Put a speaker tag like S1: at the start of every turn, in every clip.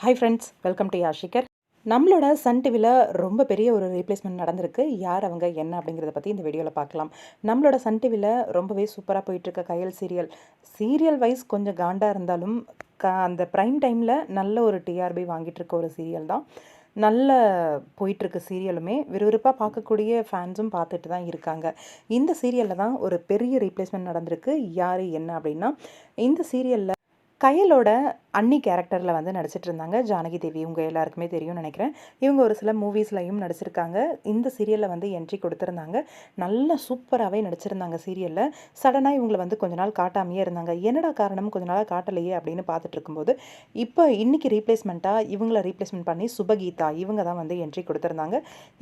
S1: Hi friends welcome to யாஷிகர் நம்மளோட Sun டிவியில் ரொம்ப பெரிய ஒரு ரீப்ளேஸ்மெண்ட் நடந்திருக்கு. யார் அவங்க என்ன அப்படிங்கிறத பற்றி இந்த வீடியோவில் பார்க்கலாம். நம்மளோட சன் டிவியில் ரொம்பவே சூப்பராக போயிட்டுருக்க கையல் சீரியல் சீரியல் வைஸ் கொஞ்சம் காண்டாக இருந்தாலும் க அந்த ப்ரைம் டைமில் நல்ல ஒரு டிஆர்பி வாங்கிட்டு இருக்க ஒரு சீரியல் தான். நல்ல போயிட்டுருக்கு சீரியலுமே விறுவிறுப்பாக பார்க்கக்கூடிய ஃபேன்ஸும் பார்த்துட்டு தான் இருக்காங்க. இந்த சீரியலில் தான் ஒரு பெரிய ரீப்ளேஸ்மெண்ட் நடந்திருக்கு. யார் என்ன அப்படின்னா இந்த சீரியலில் கையலோட அன்னி கேரக்டரில் வந்து நடிச்சிட்டு இருந்தாங்க ஜானகி தேவி இவங்க எல்லாருக்குமே தெரியும்னு நினைக்கிறேன். இவங்க ஒரு சில மூவிஸ்லையும் நடிச்சிருக்காங்க. இந்த சீரியலில் வந்து என்ட்ரி கொடுத்துருந்தாங்க. நல்லா சூப்பராகவே நடிச்சிருந்தாங்க சீரியலில் சடனாக இவங்களை வந்து கொஞ்ச நாள் காட்டாமையே இருந்தாங்க. என்னடா காரணம்? கொஞ்ச நாளாக காட்டலையே அப்படின்னு பார்த்துட்டு இருக்கும்போது இப்போ இன்னைக்கு ரீப்ளேஸ்மெண்ட்டாக இவங்கள ரீப்ளேஸ்மெண்ட் பண்ணி சுபகீதா இவங்க தான் வந்து என்ட்ரி கொடுத்துருந்தாங்க.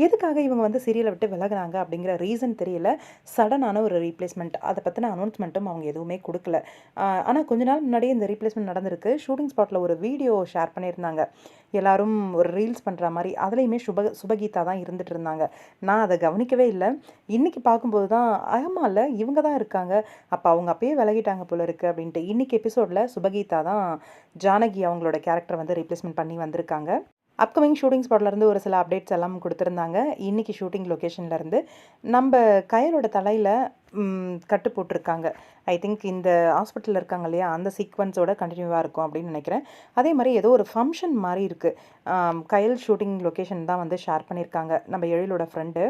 S1: எதுக்காக இவங்க வந்து சீரியலை விட்டு விலகுனாங்க அப்படிங்கிற ரீசன் தெரியல. சடனான ஒரு ரீப்ளேஸ்மெண்ட் அதை பற்றின அனௌன்ஸ்மெண்ட்டும் அவங்க எதுவுமே கொடுக்கல. ஆனால் கொஞ்ச நாள் முன்னாடியே இந்த ரீப்ளேஸ்மெண்ட் நடந்திருக்கு. ஷூட்டிங் ஸ்பாட்டில் ஒரு வீடியோ ஷேர் பண்ணியிருந்தாங்க. எல்லாரும் ஒரு ரீல்ஸ் பண்ணுற மாதிரி அதுலேயுமே சுப சுபகீதா தான் இருந்துட்டு இருந்தாங்க. நான் அதை கவனிக்கவே இல்லை. இன்றைக்கி பார்க்கும்போது தான் ஆமாம்ல இவங்க தான் இருக்காங்க. அப்போ அவங்க அப்பயே விலகிட்டாங்க போல இருக்குது அப்படின்ட்டு இன்றைக்கி எபிசோடில் சுபகீதா தான் ஜானகி அவங்களோட கேரக்டர் வந்து ரீப்ளேஸ்மெண்ட் பண்ணி வந்திருக்காங்க. அப்கமிங் ஷூட்டிங் ஸ்பாட்லேருந்து ஒரு சில அப்டேட்ஸ் எல்லாம் கொடுத்துருந்தாங்க. இன்றைக்கி ஷூட்டிங் லொக்கேஷன்லேருந்து நம்ம கயலோட தலையில் கட்டு போட்டிருக்காங்க. ஐ திங்க் இந்த ஹாஸ்பிட்டலில் இருக்காங்க இல்லையா அந்த சீக்வன்ஸோட கண்டினியூவாக இருக்கும் அப்படின்னு நினைக்கிறேன். அதே மாதிரி ஏதோ ஒரு ஃபங்க்ஷன் மாதிரி இருக்குது கயல் ஷூட்டிங் லொக்கேஷன் தான் வந்து ஷேர் பண்ணியிருக்காங்க. நம்ம எழிலோட ஃப்ரெண்டு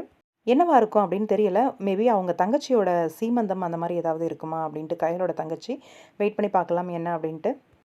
S1: என்னவா இருக்கும் அப்படின்னு தெரியல. மேபி அவங்க தங்கச்சியோட சீமந்தம் அந்த மாதிரி ஏதாவது இருக்குமா அப்படின்ட்டு கயலோட தங்கச்சி வெயிட் பண்ணி பார்க்கலாம் என்ன அப்படின்ட்டு.